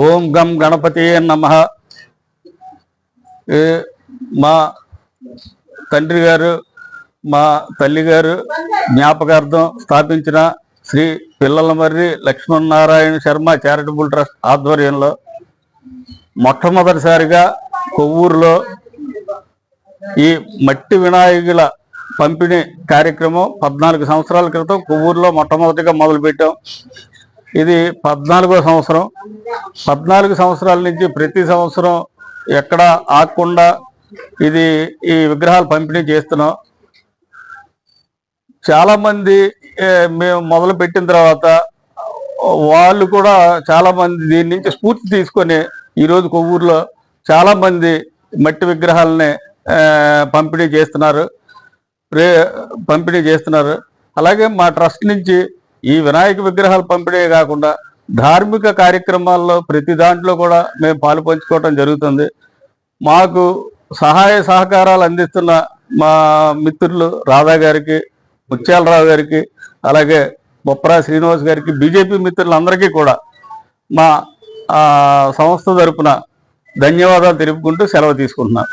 ఓం గం గణపతి నమ. మా తండ్రి గారు మా తల్లి గారు జ్ఞాపకార్థం స్థాపించిన శ్రీ పిల్లలమర్రి లక్ష్మణనారాయణ శర్మ చారిటబుల్ ట్రస్ట్ ఆధ్వర్యంలో మొట్టమొదటిసారిగా కొవ్వూరులో ఈ మట్టి వినాయకుల పంపిణీ కార్యక్రమం పద్నాలుగు సంవత్సరాల క్రితం కొవ్వూరులో మొట్టమొదటిగా మొదలుపెట్టాం. ఇది పద్నాలుగో సంవత్సరం. పద్నాలుగు సంవత్సరాల నుంచి ప్రతి సంవత్సరం ఎక్కడ ఆగకుండా ఇది ఈ విగ్రహాలు పంపిణీ చేస్తున్నాం. చాలామంది మేము మొదలు పెట్టిన తర్వాత వాళ్ళు కూడా చాలామంది దీని నుంచి స్ఫూర్తి తీసుకొని ఈరోజు కొవ్వూరులో చాలామంది మట్టి విగ్రహాలని పంపిణీ చేస్తున్నారు. పంపిణీ చేస్తున్నారు. అలాగే మా ట్రస్ట్ నుంచి ఈ వినాయక విగ్రహాలు పంపిణీ కాకుండా ధార్మిక కార్యక్రమాల్లో ప్రతి దాంట్లో కూడా మేము పాలు పంచుకోవటం జరుగుతుంది. మాకు సహాయ సహకారాలు అందిస్తున్న మా మిత్రులు రాధా గారికి ముత్యాలరావు గారికి అలాగే బొప్పరా శ్రీనివాస్ గారికి బీజేపీ మిత్రులందరికీ కూడా మా సంస్థ తరపున ధన్యవాదాలు తెలుపుకుంటూ సెలవు తీసుకుంటున్నాను.